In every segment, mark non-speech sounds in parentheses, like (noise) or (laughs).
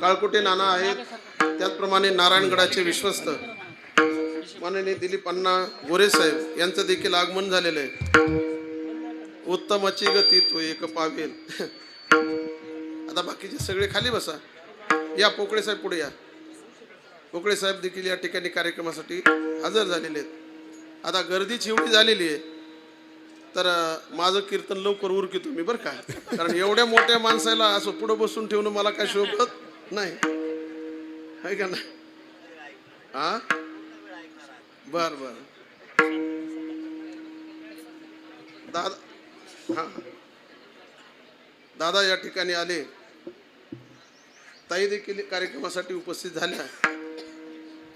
काळकुटे नाना आहेत. त्याचप्रमाणे नारायणगडाचे विश्वस्त माननीय दिलीप अण्णा गोरे साहेब यांचं देखील आगमन झालेलं आहे. उत्तमाची गती तो एक पावेल. (laughs) आता बाकीचे सगळे खाली बसा. या पोकळे साहेब पुढे या. कोकळे साहेब देखील या ठिकाणी कार्यक्रमासाठी हजर झालेले आहेत. आता गर्दीच एवढी झालेली आहे. तर माझं कीर्तन लवकर उरकितो मी बरं का. कारण एवढ्या मोठ्या माणसाला असं पुढं बसून ठेवणं मला काय शोभत नाही. आहे का नाही? हा बर बर. दादा हा. दादा या ठिकाणी आले. ताई देखील कार्यक्रमासाठी उपस्थित झाल्या.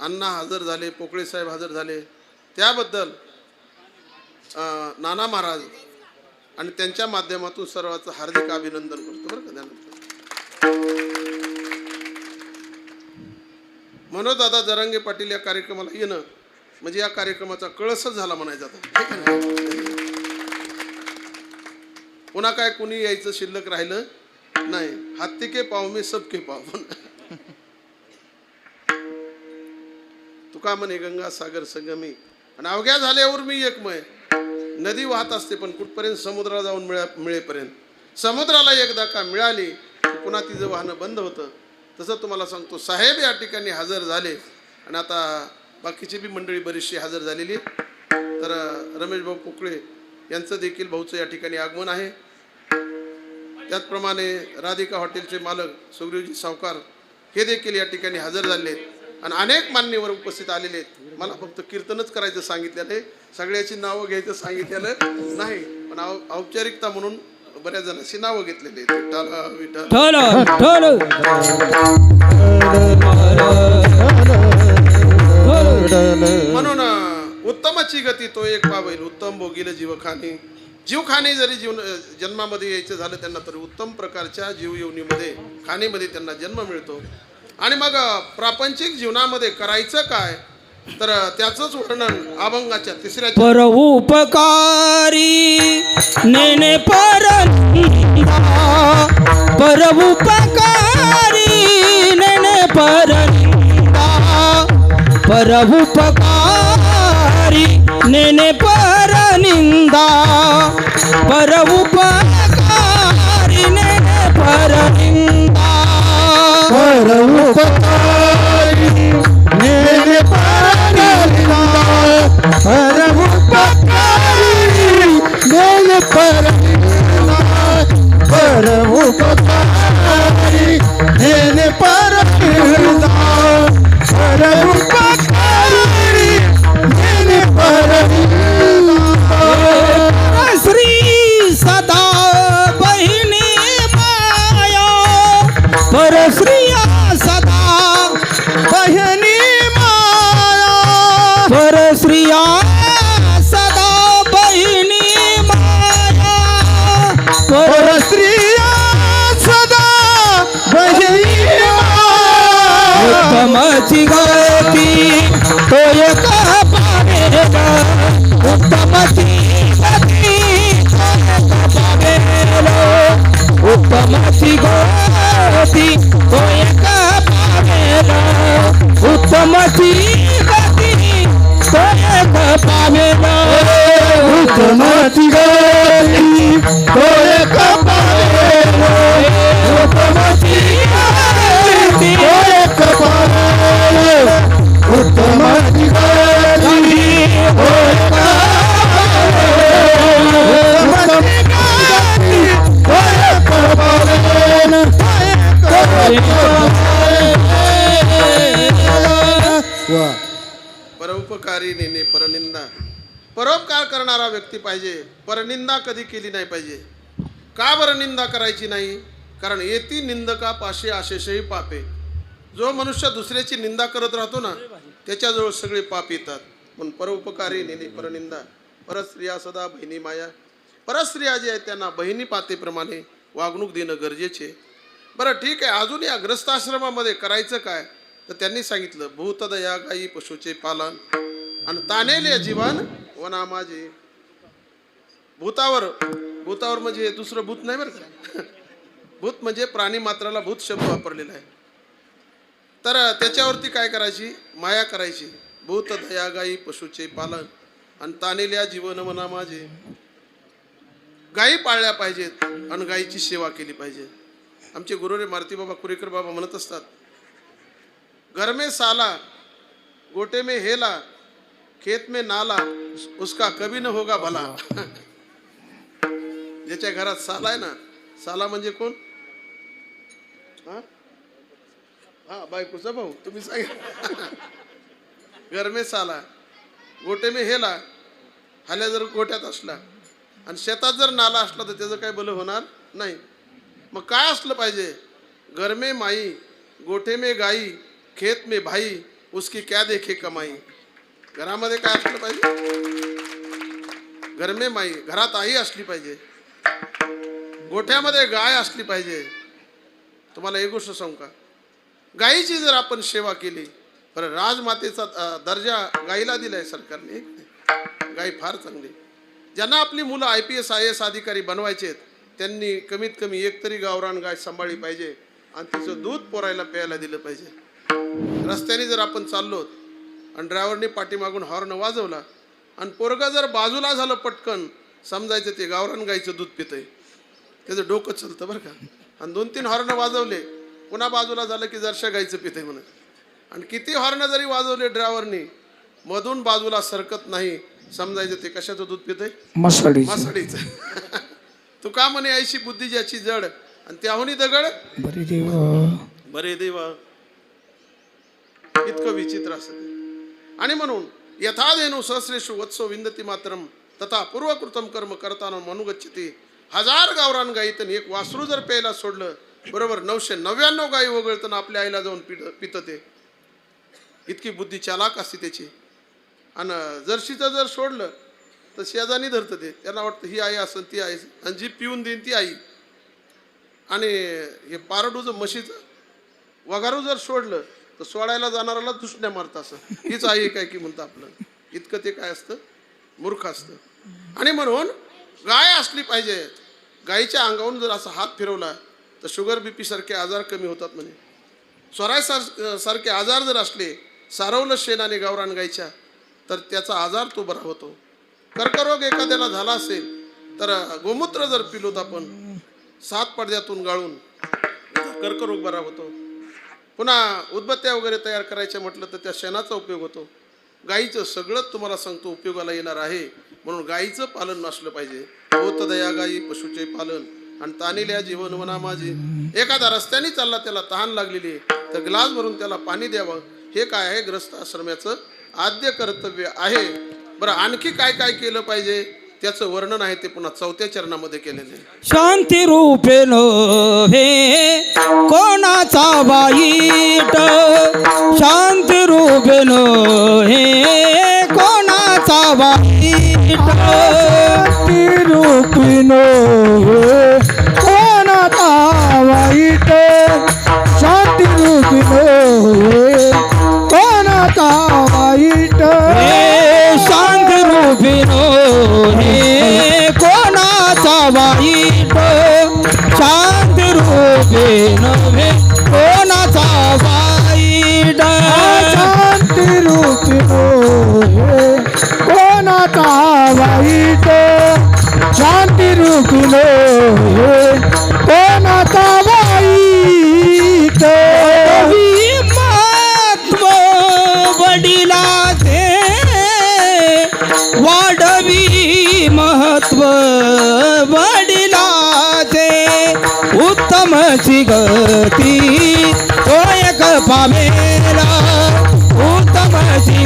अण्णा हजर झाले पोकळे साहेब हजर झाले. त्याबद्दल नाना महाराज आणि त्यांच्या माध्यमातून सर्वांचं हार्दिक अभिनंदन करतो बरं का त्यानंतर. मनोज दादा जरांगे पाटील या कार्यक्रमाला येणं म्हणजे या कार्यक्रमाचा कळसच झाला म्हणायचा पुन्हा काय कुणी यायचं शिल्लक राहिलं? नाही. हत्ती के पाव मी सबके पाव. तुका म्हणे गंगा सागर संगमी. आणि अवघ्या झाल्यावर मी एकमय नदी वाहत असते पण कुठपर्यंत समुद्राला जाऊन मिळा मिळेपर्यंत. समुद्राला एकदा का मिळाली पुन्हा तिचं वाहनं बंद होतं. तसं तुम्हाला सांगतो साहेब या ठिकाणी हजर झाले. आणि आता बाकीची बी मंडळी बरीचशी हजर झालेली तर रमेश भाऊ पोकळे यांचं देखील भाऊचं या ठिकाणी आगमन आहे. त्याचप्रमाणे राधिका हॉटेलचे मालक सुग्रीवजी सावकार हे देखील या ठिकाणी हजर झाले आहेत. आणि अनेक मान्यवर उपस्थित आलेले आहेत. मला फक्त कीर्तनच करायचं सांगितलेलं आहे. सगळ्याची नावं घ्यायचं सांगितलेलं नाही. पण औपचारिकता म्हणून बऱ्याच जणांची नावं घेतलेली आहेत. म्हणून उत्तमाची गती तो एक पावेल उत्तम भोगील जीवखानी. जीवखाने जरी जीवन जन्मामध्ये यायचं झालं त्यांना तर उत्तम प्रकारच्या जीवयवनीमध्ये खाणीमध्ये त्यांना जन्म मिळतो. आणि मग प्रापंचिक जीवनामध्ये करायचं काय? तर त्याचंच वर्णन अभंगाच्या तिसऱ्या पर उपकारी नेने पर पर उपकारी नेने पर पर उपकारी नेने पर निंदा. पर उपकारी पर उपकारी गती तो एक गती. परनिंदा कधी केली नाही पाहिजे? का बरं निंदा करायची नाही? कारण येती निंदका पाशे आशेषही पापे. जो मनुष्य दुसऱ्याची निंदा करत राहतो ना त्याच्याजवळ सगळे पाप येतात. म्हणून परोपकारी नेणे परनिंदा. परस्त्रिया सदा बहिणी माया. परस्त्रिया जे आहेत त्यांना बहिणी पातेप्रमाणे वागणूक देणं गरजेचे. बरं ठीक आहे अजून या ग्रस्ताश्रमामध्ये करायचं काय? तर त्यांनी सांगितलं भूतदया गायी पशुचे पालन. आणि तानेले जीवन वनामाजी. भूतावर. भूतावर म्हणजे दुसरं भूत नाही बरं का? (laughs) भूत म्हणजे प्राणी मात्राला भूत शब्द वापरलेला आहे. तर त्याच्यावरती काय करायची? माया करायची. भूत दया गायी पशुचे पालन. आणि तानेल्या जीवन मना माझे. गायी पाळल्या पाहिजेत आणि गायीची सेवा केली पाहिजे. आमचे गुरुरे मारुती बाबा कुरेकर बाबा म्हणत असतात घर में साला गोटे में हेला खेत में नाला उसका कभी न होगा भला. (laughs) ज्याच्या घरात साला आहे ना साला म्हणजे कोण? हा? हा बायकोचा भाऊ तुम्ही सांगा. घर में साला गोटे में हेला हाल्या जर गोट्यात असला आणि शेतात जर नाला असला तर त्याचं काय भलं होणार नाही. मग काय असलं पाहिजे? घर में माई गोठे में गाई खेत में भाई उसकी क्या देखे कमाई. घरामध्ये काय असलं पाहिजे? घर में माई घरात आई असली पाहिजे. गोठ्यामध्ये गाय असली पाहिजे. तुम्हाला एक गोष्ट सांगू का? गायीची जर आपण सेवा केली बरं राजमातेचा दर्जा दर्जा गायीला आहे सरकारने. गाय फार चांगली. ज्यांना आपली मुलं I P S I S अधिकारी बनवायचे आहेत त्यांनी कमीत कमी एक तरी गावरान गाय सांभाळली पाहिजे आणि तिचं दूध पोरायला प्यायला दिलं पाहिजे. रस्त्याने जर आपण चाललो आणि ड्रायव्हरने पाठीमागून हॉर्न वाजवला आणि पोरगा जर बाजूला झालं पटकन समजायचं ते गावरान गाईचं दूध पितंय. त्याचं डोकं चलतं बरं का. आणि दोन तीन हॉर्न वाजवले पुन्हा बाजूला झालं की जरशा गाईचं पितंय म्हणत आणि किती हॉर्न जरी वाजवले ड्रायव्हरनी मधून बाजूला सरकत नाही. समजायचं ते कशाचं दूध पितंय मसाडी मासडीचं. (laughs) तू का म्हणे ऐशी बुद्धी ज्याची जड? आणि त्याहुनी दगड? बरी देव. बरे देवा. इतकं विचित्र असत आणि म्हणून यथादेनु सहस्रेषु वत्सो विंदती मात्रम तथा पूर्वकृतम कर्म करताना मनुगच्छती. हजार गावरान गाईतन एक वासरू जर प्यायला सोडलं बरोबर नऊशे नव्याण्णव गाई वगळतं आपल्या आईला जाऊन पित पितं ते इतकी बुद्धी चालाक असते त्याची. आणि जर्शीचं जर सोडलं तर शेजानी धरतं ते. त्यांना वाटतं ही आई असेल ती आई आणि जी पिऊन देईन ती आई. आणि हे पारडूचं म्हशीचं वगारू जर सोडलं तर सोडायला जाणाऱ्याला दुसण्या मारतं असं. हीच आई काय की म्हणतं आपलं. इतकं ते काय असतं? मूर्ख असतं. आणि म्हणून गाय असली पाहिजे गायीच्या अंगावरून जर असा हात फिरवला तर शुगर बी पीसारखे आजार कमी होतात म्हणे. स्वराय सार सारखे आजार जर असले सारवलं शेणाने गावरान गायच्या तर त्याचा आजार तो बरा होतो. कर्करोग एखाद्याला झाला असेल तर गोमूत्र जर पिलोत आपण सात पडद्यातून गाळून कर्करोग बरा होतो. पुन्हा उदबत्त्या वगैरे तयार करायच्या म्हटलं तर त्या शेणाचा उपयोग होतो. गाईचं सगळंच तुम्हाला सांगतो उपयोगाला येणार आहे. म्हणून गाईचं पालन नसलं पाहिजे. होत दया गाई पशुचे पालन. आणि तानिल्या जीवन वना माझे. एखादा रस्त्याने चालला त्याला तहान लागलेली तर ग्लास भरून त्याला पाणी द्यावं. हे काय आहे? ग्रस्त आश्रमाचं आद्य कर्तव्य आहे. बरं आणखी काय काय केलं पाहिजे? त्याचं वर्णन आहे ते पुन्हा चौथ्या चरणामध्ये केलेलं आहे. शांती रूपेन हे कोणाचा वाईट? शांती रूपेन हे कोणाचा वाईट? रूपिनो कोणाचा वाईट?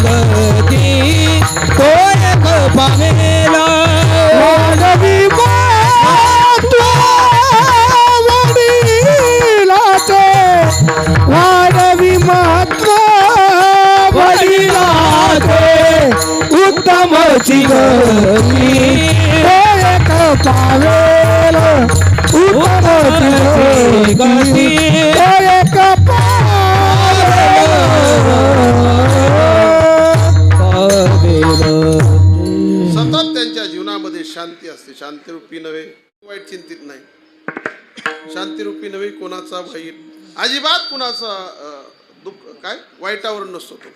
गती तो एक पामेला उत्तम पामेला वाढवी महत्त्व वडिलाचे महत्त्व गती तो एक पावेल शांती असते. शांतिरूपी नव्हे वाईट चिंतित नाही. शांतिरूपी नव्हे कोणाचा वाईट अजिबात कुणाचा दुःख काय? वाईटावर नसतो तो.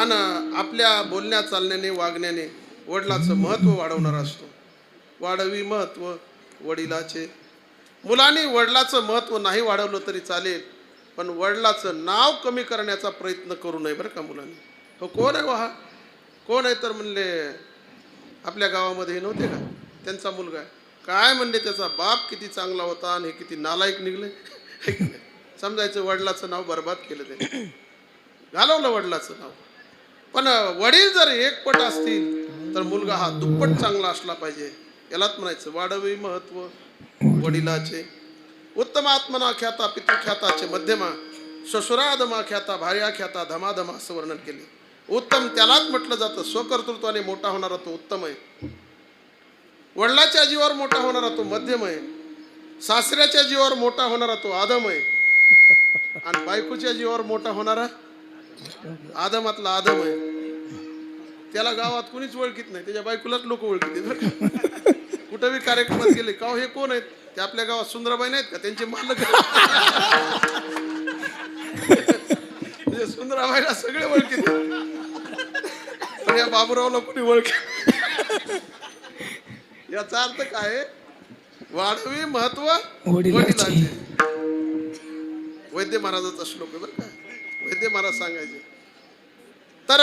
आणि आपल्या बोलण्या चालण्याने वागण्याने वडिलाचं महत्त्व वाढवणारा असतो. वाढवी महत्त्व वडिलाचे. मुलांनी वडिलाचं महत्त्व नाही वाढवलं तरी चालेल पण वडिलाचं नाव कमी करण्याचा प्रयत्न करू नये बरं का मुलांनी. हो कोण आहे वा कोण आहे तर म्हणले आपल्या गावामध्ये हे नव्हते का? त्यांचा मुलगा. आहे काय म्हणले त्याचा बाप? किती चांगला होता आणि हे किती नालायक निघले? (laughs) समजायचं वडिलाचं नाव बर्बाद केलं ते घालवलं वडिलाचं नाव. पण वडील जर एकपट असतील तर मुलगा हा दुप्पट चांगला असला पाहिजे. यालाच म्हणायचं वाढवी महत्त्व वडिलाचे. उत्तम आत्मना ख्याता पितृख्याताचे मध्यमा श्वशुराधमा ख्याता भार्या ख्याता धमाधमा असं वर्णन केले. उत्तम त्यालाच म्हटलं जातं. स्वकर्तृत्वाने मोठा होणारा तो उत्तम आहे. वडिलाच्या जीवावर मोठा होणारा तो मध्यम आहे. सासऱ्याच्या जीवावर मोठा होणारा तो आदम आहे. आणि बायकोच्या जीवावर मोठा होणारा आदमातला आदम आहे. त्याला गावात कुणीच ओळखीत नाही. त्याच्या बायकोलाच लोक ओळखीत (laughs) कुठं बी कार्यक्रमात गेले का हो, हे कोण आहेत? ते आपल्या गावात सुंदराबाई नाहीत का? त्यांचे मालक म्हणजे सुंदराबाईला सगळे ओळखीत पण या बाबूरावला कुणी ओळखी याचा अर्थ काय? वाढवी महत्त्व वडिलांचे. वैद्य महाराजाचा श्लोक आहे बरं का? वैद्य महाराज सांगायचे. तर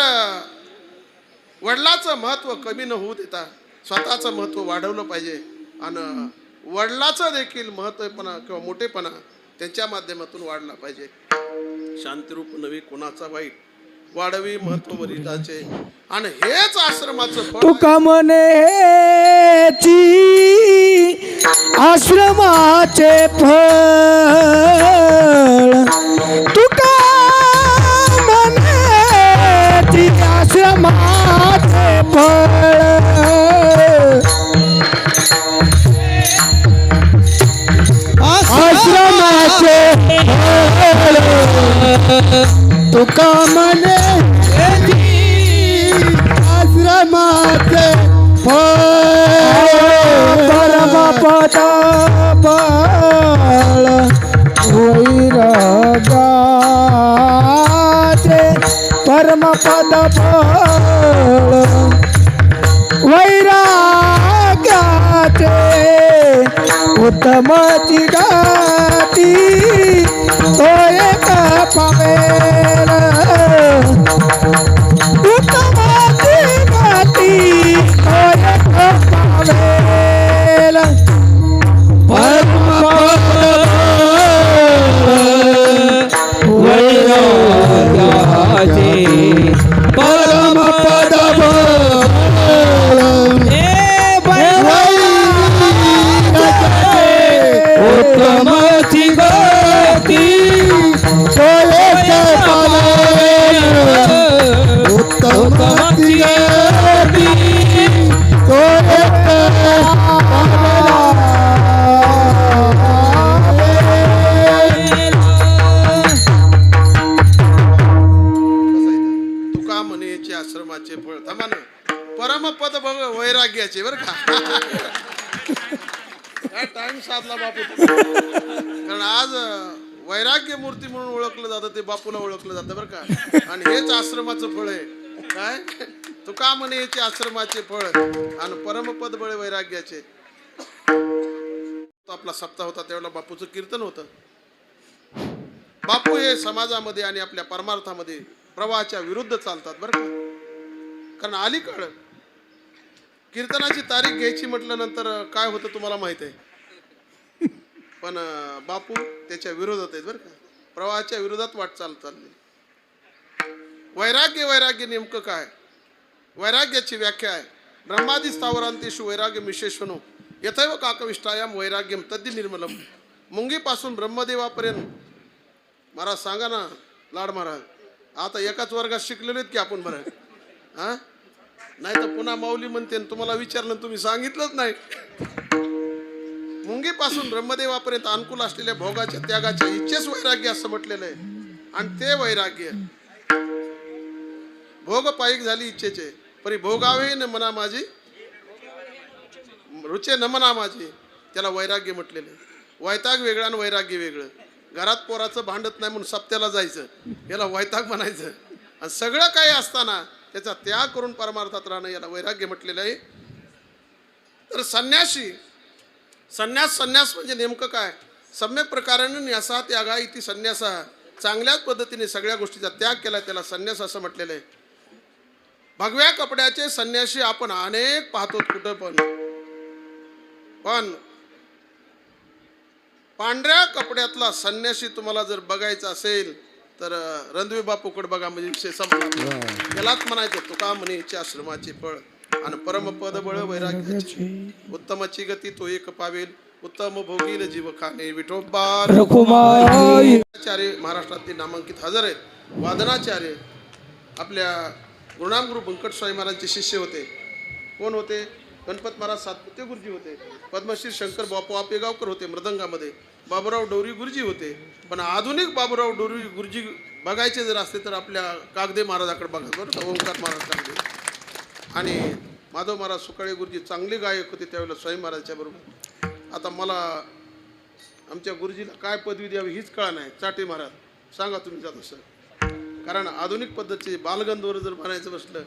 वडिलाचं महत्त्व कमी न होऊ देता स्वतःचं महत्त्व वाढवलं पाहिजे. आणि वडिलाचं देखील महत्वपणा किंवा मोठेपणा त्यांच्या माध्यमातून वाढला पाहिजे. शांतिरूप नवी कोणाचा वाईट. वाढवी महत्त्व वडिलाचे आणि हेच आश्रमाचं फळ तुका ची आश्रमाचे फळ. तुका म्हणे आश्रमाचे फळ. तुका म्हणे आश्रमाचे परम पद बळ वैरागाचे परम पद बळ वैराग्याचे उत्तमाची गाती तो एक पावेल म्हणे याचे आश्रमाचे फळ आणि परमपद बळ वैराग्याचे. तो आपला सप्ताह होता त्यावेळेला बापूचं कीर्तन होतं. बापू हे समाजामध्ये आणि आपल्या परमार्थामध्ये प्रवाहाच्या विरुद्ध चालतात बरं का? कारण अलीकड कीर्तनाची तारीख घ्यायची म्हटल्यानंतर नंतर काय होतं तुम्हाला माहीत आहे? पण बापू त्याच्या विरोधात आहेत बरं का? प्रवाहाच्या विरोधात वाटचाल चालली. वैराग्य वैराग्य नेमकं काय? वैराग्याची व्याख्या आहे. ब्रह्मादी स्थावरांतेषु वैराग्य विशेषणो. यथैव काकविष्टायाम वैराग्यम तद्दी निर्मलम. मुंगीपासून ब्रह्मदेवापर्यंत. महाराज सांगा ना लाड महाराज आता एकाच वर्गात शिकलेले आहेत की आपण बरं? हा? नाही तर पुन्हा माऊली म्हणते आणि तुम्हाला विचारलं तुम्ही सांगितलंच नाही. मुंगीपासून ब्रह्मदेवापर्यंत अनुकूल असलेल्या भोगाच्या त्यागाच्या इच्छेच वैराग्य असं म्हटलेलं आहे. आणि ते वैराग्य. भोग पायिक झाली इच्छेचे. परी भोगावे न मना माझी. रुचे न मना माझी. त्याला वैराग्य म्हटलेले वैताग वेगळा आणि वैराग्य वेगळं. घरात पोराचं भांडत नाही म्हणून सप्त्याला जायचं. याला वैताग म्हणायचं. आणि सगळं काही असताना त्याचा त्याग करून परमार्थात राहणं याला वैराग्य म्हटलेलं आहे. तर संन्यासी संन्यास संन्यास म्हणजे नेमकं काय? सम्यक प्रकाराने न्यासा त्यागा इति संन्यासा. चांगल्याच पद्धतीने सगळ्या गोष्टीचा त्याग केला त्याला संन्यास असं म्हटलेलं आहे. भगव्या कपड्याचे संन्यासी आपण अनेक पाहतो कुठं पण. पण पांढऱ्या कपड्यातला संन्यासी तुम्हाला जर बघायचा असेल तर अं, रणदिवे बापूकडे बघा म्हणजे विषय संपला. यालाच म्हणायचं तुका म्हणीचे आश्रमाचे फळ आणि परमपद बळ वैराग्याचे. उत्तमाची गती तो एक पावेल. उत्तम भोगील जीव खाणे आचार्य महाराष्ट्रातील नामांकित हजर आहेत. वादनाचार्य आपल्या गुरुनाम गुरु बंकटस्वामी महाराजांचे शिष्य होते. कोण होते? गणपत महाराज सातपुते गुरुजी होते. पद्मश्री शंकर बापू आपेगावकर होते मृदंगामध्ये. बाबूराव डोरी गुरुजी होते. पण आधुनिक बाबूराव डोरी गुरुजी बघायचे जर असते तर आपल्या कागदे महाराजाकडे बघा बरं ओंकार महाराज कागदे. आणि माधव महाराज सुकाळे गुरुजी चांगले गायक होते त्यावेळेला स्वामी महाराजच्या बरोबर. आता मला आमच्या गुरुजीला काय पदवी द्यावी हीच कळा नाही. चाटे महाराज सांगा तुम्ही जातो सर. कारण आधुनिक पद्धतीचे बालगंधवर जर म्हणायचं बसलं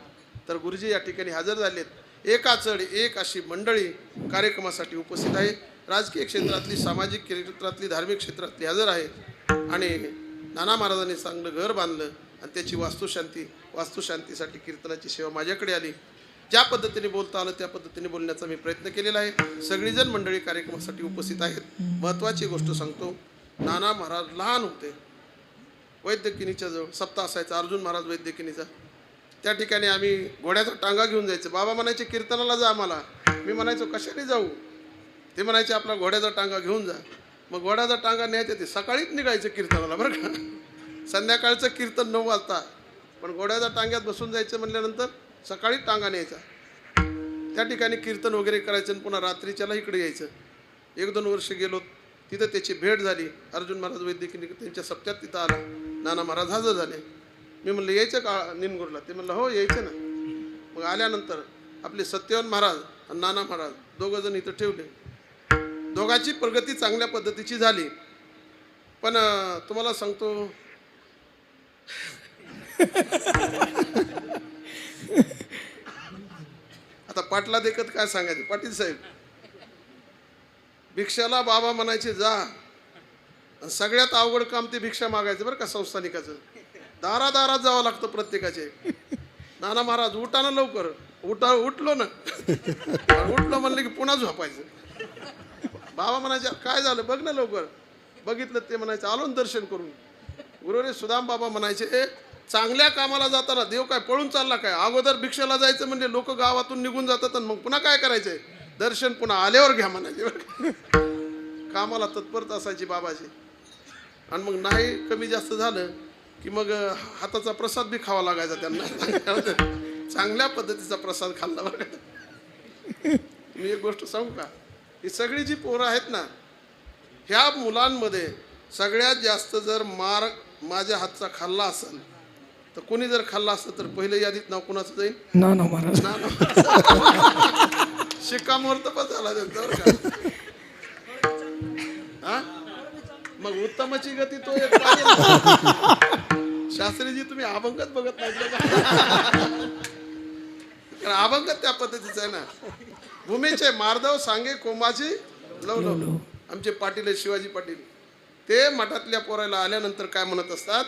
तर गुरुजी या ठिकाणी हजर झालेत. एका चढ एक अशी मंडळी कार्यक्रमासाठी उपस्थित आहे. राजकीय क्षेत्रातली सामाजिक क्षेत्रातली धार्मिक क्षेत्रातली हजर आहे आणि नाना महाराजांनी चांगलं घर बांधलं आणि त्याची वास्तुशांती वास्तुशांतीसाठी कीर्तनाची सेवा माझ्याकडे आली. ज्या पद्धतीने बोलता आलं त्या पद्धतीने बोलण्याचा मी प्रयत्न केलेला आहे. सगळीजण मंडळी कार्यक्रमासाठी उपस्थित आहेत. महत्त्वाची गोष्ट सांगतो नाना महाराज लहान होते. वैद्यकिनीच्या जवळ सप्ताह असायचा अर्जुन महाराज वैद्यकिनीचा. त्या ठिकाणी आम्ही घोड्याचा टांगा घेऊन जायचं. बाबा म्हणायचे कीर्तनाला जा आम्हाला. मी म्हणायचो कशाने जाऊ? ते म्हणायचे आपला घोड्याचा टांगा घेऊन जा. मग घोड्याचा टांगा न्यायचं ते सकाळीच निघायचं कीर्तनाला बरं का. संध्याकाळचं कीर्तन नऊ वाजता. पण घोड्याच्या टांग्यात बसून जायचं म्हणल्यानंतर सकाळी टांगा न्यायचा. त्या ठिकाणी कीर्तन वगैरे करायचं आणि पुन्हा रात्रीच्याला इकडे यायचं. एक दोन वर्ष गेलो तिथं त्याची भेट झाली. अर्जुन महाराज वैद्यकीय त्यांच्या सप्त्यात तिथं आला. नाना महाराज हजर झाले. मी म्हणलं यायचं का निनगुरला ते म्हणलं हो यायचं ना. मग आल्यानंतर आपले सत्यवान महाराज आणि नाना महाराज दोघं जण इथं ठेवले. दोघांची प्रगती चांगल्या पद्धतीची झाली. पण तुम्हाला सांगतो (laughs) आता पाटला देखत काय सांगायचं? पाटील साहेब भिक्षाला बाबा म्हणायचे जा. सगळ्यात अवघड काम ते भिक्षा मागायचं बरं का संस्थानिकाचं. दारा दारात जावं लागतं प्रत्येकाचे. नाना महाराज उठा ना लवकर. उठा उठलो ना. (laughs) उठलो म्हणलं की पुन्हा झोपायचं. बाबा म्हणायचे काय झालं? बघ ना लवकर. बघितलं ते म्हणायचं आलो ना दर्शन करून. गुरुरे सुदाम बाबा म्हणायचे "ए, चांगल्या कामाला जाताना देव काय पळून चालला काय? अगोदर भिक्षेला जायचं म्हणजे लोक गावातून निघून जातात आणि मग पुन्हा काय करायचंय? दर्शन पुन्हा आल्यावर घ्या म्हणायचे. कामाला तत्परता असायची बाबाची. आणि मग नाही कमी जास्त झालं की मग हाताचा प्रसाद बी खावा लागायचा त्यांना. चांगल्या पद्धतीचा प्रसाद खाल्ला का. मी एक गोष्ट सांगू का? ही सगळी जी पोरं आहेत ना ह्या मुलांमध्ये सगळ्यात जास्त जर मार माझ्या हातचा खाल्ला असेल तर कोणी जर खाल्ला असतं तर पहिलं यादीत नाव कुणाचं जाईल? ना ना महाराज. ना ना. शिक्कामोर्तब झाला त्यांचा हा? मग उत्तमाची गती तो एक. शास्त्रीजी तुम्ही अभंगच बघत नाही कारण अभंग त्या पद्धतीचं आहे ना. भूमीचे मार्दव सांगे कोंबाची लव लव. आमचे पाटील शिवाजी पाटील. ते मठातल्या पोरायला आल्यानंतर काय म्हणत असतात?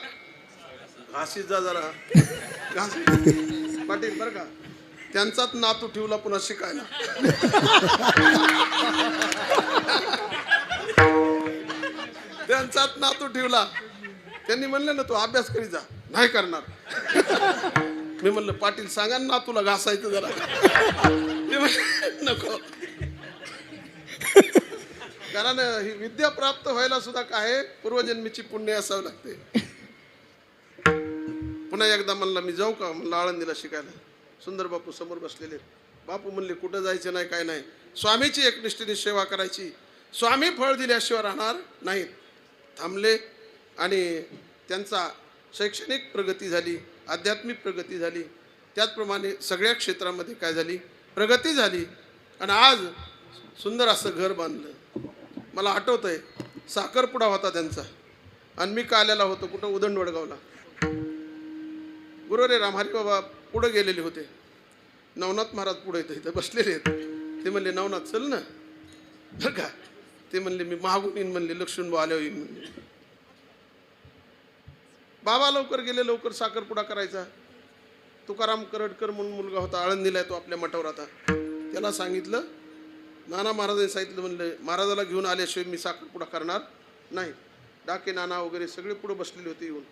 घासीत जा जरा. घासी पाटील बरं का? त्यांचाच नातू ठेवला पुन्हा शिकायला. त्यांचाच नातू ठेवला. त्यांनी म्हणलं ना तू अभ्यास करी जा नाही करणार. मी म्हणलं पाटील सांगा ना तुला घासायचं जरा. मी नको. कारण ही विद्या प्राप्त व्हायला सुद्धा काय पूर्वजन्मीची पुण्य असावं लागते. पुन्हा एकदा म्हणला मी जाऊ का? म्हणलं आळंदीला शिकायला. सुंदर बापू समोर बसलेले बापू म्हणले कुठं जायचं नाही काय नाही. स्वामीची एकनिष्ठेने सेवा करायची. स्वामी फळ दिल्याशिवाय राहणार नाहीत. थांबले आणि त्यांचा शैक्षणिक प्रगती झाली आध्यात्मिक प्रगती झाली. त्याचप्रमाणे सगळ्या क्षेत्रामध्ये काय झाली? प्रगती झाली. आणि आज सुंदर असं घर बांधलं. मला आठवत आहे साखरपुडा होता त्यांचा. आणि मी का आलेला होतो कुठं? उदंडवडगावला. गुरुरे राम रामहरी बाबा पुढं गेलेले होते. नवनाथ महाराज पुढे येतं इथं बसलेले आहेत. ते म्हणले नवनाथ चल ना. बरं का. ते म्हणले मी महागून येईन म्हणले लक्ष्मण आल्या येईन म्हणले. बाबा लवकर गेले लवकर साखरपुडा करायचा. तुकाराम करडकर म्हणून मुलगा होता आळंदीला आहे तो आपल्या मठावर आता. त्याला सांगितलं नाना महाराजांनी सांगितलं म्हणलं महाराजाला घेऊन आल्याशिवाय मी साखरपुडा करणार नाही. डाके नाना वगैरे सगळे पुढे बसलेले होते येऊन.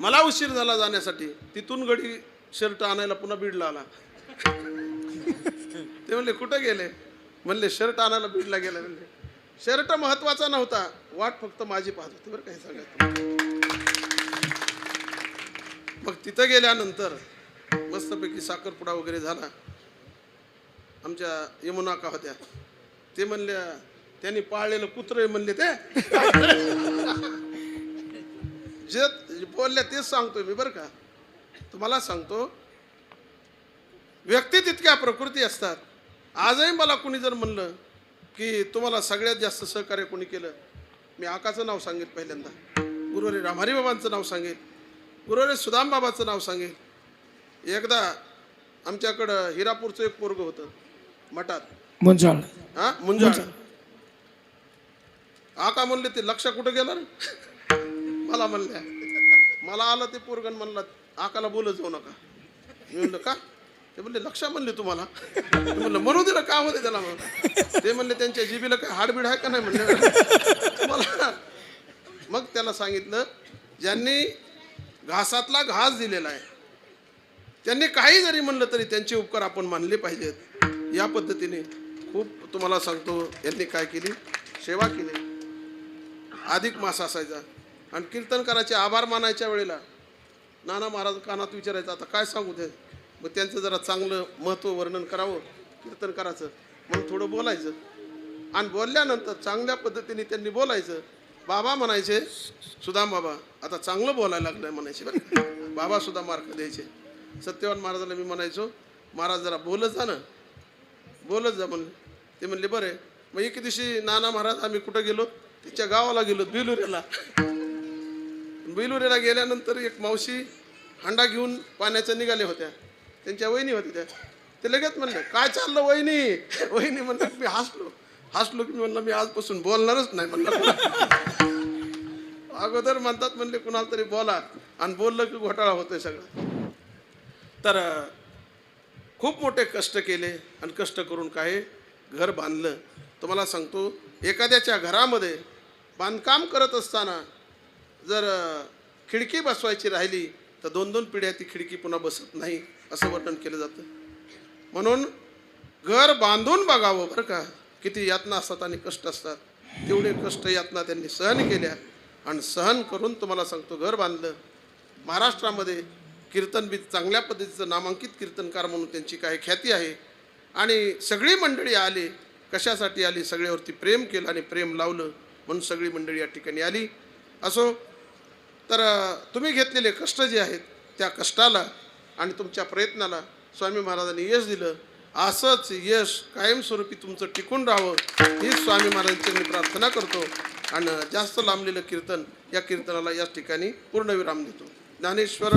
मला उशीर झाला जाण्यासाठी. तिथून गडी शर्ट आणायला पुन्हा बीडला आला. ते म्हणले कुठं गेले? म्हणले शर्ट आणायला बीडला गेला. म्हणले शर्ट महत्त्वाचा नव्हता. वाट फक्त माझी पाहत होती बरं काही सांगायचं मग तिथं गेल्यानंतर मस्तपैकी साखरपुडा वगैरे झाला. आमच्या यमुना का होत्या. ते म्हणल्या त्यांनी पाळलेलं कुत्र म्हणले ते. (laughs) जे बोलल्या तेच सांगतोय मी बरं का. तुम्हाला सांगतो व्यक्ती तितक्या प्रकृती असतात. आजही मला कुणी जर म्हणलं की तुम्हाला सगळ्यात जास्त सहकार्य कोणी केलं मी आकाचं नाव सांगेल पहिल्यांदा. गुरुवारी रामहरी बाबांचं नाव सांगेल. गुरुवारी सुदाम बाबाचं नाव सांगेल. एकदा आमच्याकडं हिरापूरचं एक पोरग होतं मठात. मुंजाळ. हा? मुंजाळ. आका म्हणले ते लक्ष कुठं गेलं? (laughs) मला म्हणल्या मला आलं ते पोरगण म्हणलं आकाला बोलत जाऊ नका. मी म्हणलं का? ते म्हणले लक्ष म्हणले तुम्हाला. म्हणलं म्हणू दिलं का होते त्याला? म्हणून ते म्हणले त्यांच्या जिबीला काय हाडबीड आहे का नाही? म्हणले मला मग त्याला सांगितलं ज्यांनी घासातला घास दिलेला आहे त्यांनी काही जरी म्हणलं तरी त्यांचे उपकार आपण मानले पाहिजेत. या पद्धतीने खूप तुम्हाला सांगतो यांनी काय केली? सेवा केली. अधिक मास असायचा. आणि कीर्तन करायचे आभार मानायच्या वेळेला. नाना महाराज कानात विचारायचं आता काय सांगू ते मग त्यांचं जरा चांगलं महत्त्व वर्णन करावं कीर्तन करायचं. म्हणून थोडं बोलायचं. आणि बोलल्यानंतर चांगल्या पद्धतीने त्यांनी बोलायचं. बाबा म्हणायचे सुदाम बाबा आता चांगलं बोलायला लागलंय म्हणायचे बरं बाबा सुद्धा मार्क द्यायचे. सत्यवान महाराजाला मी म्हणायचो महाराज जरा बोलत जा ना. बोलत जा म्हणले. ते म्हणले बरं मग एक दिवशी नाना महाराज आम्ही कुठं गेलो? तिच्या गावाला गेलो बिलुऱ्याला बिलुऱ्याला गेल्यानंतर एक मावशी हांडा घेऊन पाण्याच्या निघाल्या होत्या. त्यांच्या वहिनी होत्या त्या. ते लगेच म्हणलं काय चाललं वहिनी? वहिनी म्हणलं मी हसलो. हसलो की मी म्हणलं मी आजपासून बोलणारच नाही. म्हणलं. अगोदर म्हणतात म्हणले कुणाला तरी बोला. आणि बोललं की घोटाळा होतोय सगळं. तर खूप मोठे कष्ट केले आणि कष्ट करून काय घर बांधलं. तुम्हाला सांगतो एखाद्याच्या घरामध्ये बांधकाम करत असताना जर खिडकी बसवायची राहिली तर दोन दोन पिढ्या ती खिडकी पुन्हा बसत नाही असं वर्णन केलं जातं. म्हणून घर बांधून बघावं बरं का. किती यातना असतात आणि कष्ट असतात. तेवढे कष्ट यातना त्यांनी सहन केल्या आणि सहन करून तुम्हाला सांगतो घर बांधलं. महाराष्ट्रामध्ये कीर्तनबीत चांगल्या पद्धतीचं नामांकित कीर्तनकार म्हणून त्यांची काय ख्याती आहे. आणि सगळी मंडळी आली कशासाठी आली? सगळ्यावरती प्रेम केलं आणि प्रेम लावलं म्हणून सगळी मंडळी या ठिकाणी आली. असो तर तुम्ही घेतलेले कष्ट जे आहेत त्या कष्टाला आणि तुमच्या प्रयत्नाला स्वामी महाराजांनी यश दिलं. असंच यश कायमस्वरूपी तुमचं टिकून राहावं ही स्वामी महाराजांची मी प्रार्थना करतो. आणि जास्त लांबलेलं कीर्तन या कीर्तनाला याच ठिकाणी पूर्णविराम देतो. ज्ञानेश्वर